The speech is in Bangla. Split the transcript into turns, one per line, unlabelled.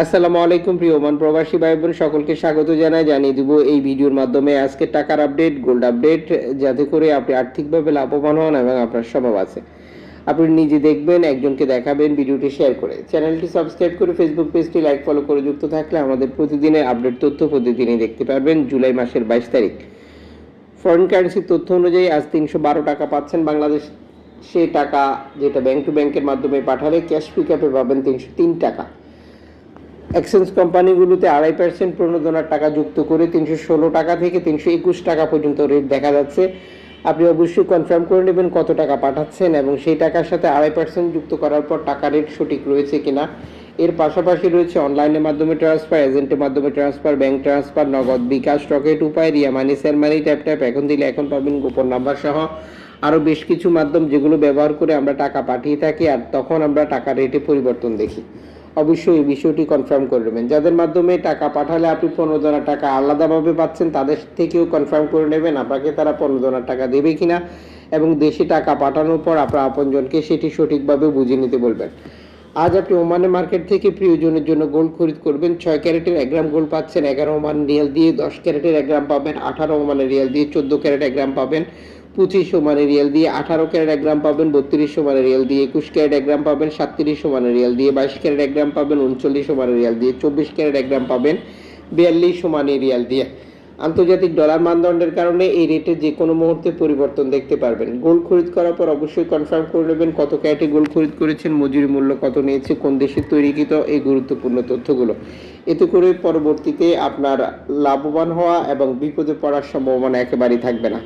আসসালামু আলাইকুম প্রিয় ওমান প্রবাসী ভাই বোন সকলকে স্বাগত জানাই, জানিয়ে দিব এই ভিডিওর মাধ্যমে আজকে টাকার আপডেট গোল্ড আপডেট যাতে করে আপনি আর্থিকভাবে লাভবান হন এবং আপনার স্বভাব আছে। আপনি নিজে দেখবেন, একজনকে দেখাবেন, ভিডিওটি শেয়ার করে। চ্যানেলটি সাবস্ক্রাইব করে ফেসবুক পেজটি লাইক ফলো করে যুক্ত থাকলে আমাদের প্রতিদিনের আপডেট তথ্য প্রতিদিনই দেখতে পারবেন, জুলাই মাসের বাইশ তারিখ। ফরেন কারেন্সির তথ্য অনুযায়ী আজ তিনশো বারো টাকা পাচ্ছেন বাংলাদেশ। সে টাকা যেটা ব্যাংক টু ব্যাংকের মাধ্যমে পাঠালে ক্যাশ পিক আপে পাবেন তিনশো তিন টাকা। এক্সচেঞ্জ কোম্পানিগুলোতে আড়াই পার্সেন্ট প্রণোদনার টাকা যুক্ত করে তিনশো ষোলো টাকা থেকে তিনশো একুশ টাকা পর্যন্ত রেট দেখা যাচ্ছে। আপনি অবশ্যই কনফার্ম করে নেবেন কত টাকা পাঠাচ্ছেন এবং সেই টাকার সাথে আড়াই পার্সেন্ট যুক্ত করার পর টাকা রেট সঠিক রয়েছে কিনা। এর পাশাপাশি রয়েছে অনলাইনের মাধ্যমে ট্রান্সফার এজেন্টের মাধ্যমে transfer bank transfer Nagad bKash Rocket Upay, Ria Money cell money tap tap এখন দিলে এখন পাবেন গোপন নাম্বার সহ আরও বেশ কিছু মাধ্যম যেগুলো ব্যবহার করে আমরা টাকা পাঠিয়ে থাকি আর তখন আমরা টাকা রেটে পরিবর্তন দেখি। অবশ্যই এই বিষয়টি কনফার্ম করে নেবেন। যাদের মাধ্যমে টাকা পাঠালে আপনি পনেরো জনার টাকা আলাদাভাবে পাচ্ছেন, তাদের থেকেও কনফার্ম করে নেবেন আপনাকে তারা পনেরো জনার টাকা দেবে কিনা এবং দেশে টাকা পাঠানোর পর আপনার আপনজনকে সেটি সঠিকভাবে বুঝে নিতে বলবেন। আজ আপনি ওমানের মার্কেট থেকে প্রিয়জনের জন্য গোল্ড খরিদ করবেন। ছয় ক্যারেটের এক গ্রাম গোল্ড পাচ্ছেন এগারো ওমান রিয়াল দিয়ে, দশ ক্যারেটের এক গ্রাম পাবেন আঠারো ওমানের রিয়াল দিয়ে, চোদ্দ ক্যারেট এক গ্রাম পাবেন পঁচিশ ওমানের রিয়াল দিয়ে, আঠারো ক্যারেট এক গ্রাম পাবেন বত্রিশ ওমানের রিয়াল দিয়ে, একুশ ক্যারেট এক গ্রাম পাবেন সাতত্রিশ ওমানের রিয়াল দিয়ে, বাইশ ক্যারেট এক গ্রাম পাবেন উনচল্লিশ ওমানের রিয়াল দিয়ে, চব্বিশ ক্যারেট এক গ্রাম পাবেন বিয়াল্লিশ ওমানের রিয়াল দিয়ে। আন্তর্জাতিক ডলার মানদণ্ডের কারণে এই রেটে যে কোনো মুহূর্তে পরিবর্তন দেখতে পারবেন। গোল্ড খরিদ করার পর অবশ্যই কনফার্ম করে নেবেন কত ক্যারেটে গোল্ড খরিদ করেছেন, মজুরি মূল্য কত নিয়েছে, কোন দেশে তৈরিকৃত এই গুরুত্বপূর্ণ তথ্যগুলো। এতে করে পরবর্তীতে আপনার লাভবান হওয়া এবং বিপদে পড়ার সম্ভাবনা একেবারেই থাকবে না।